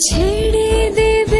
ছেড়ে দেবে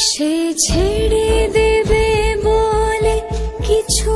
সে ছেড়ে দেবে বলে কিছু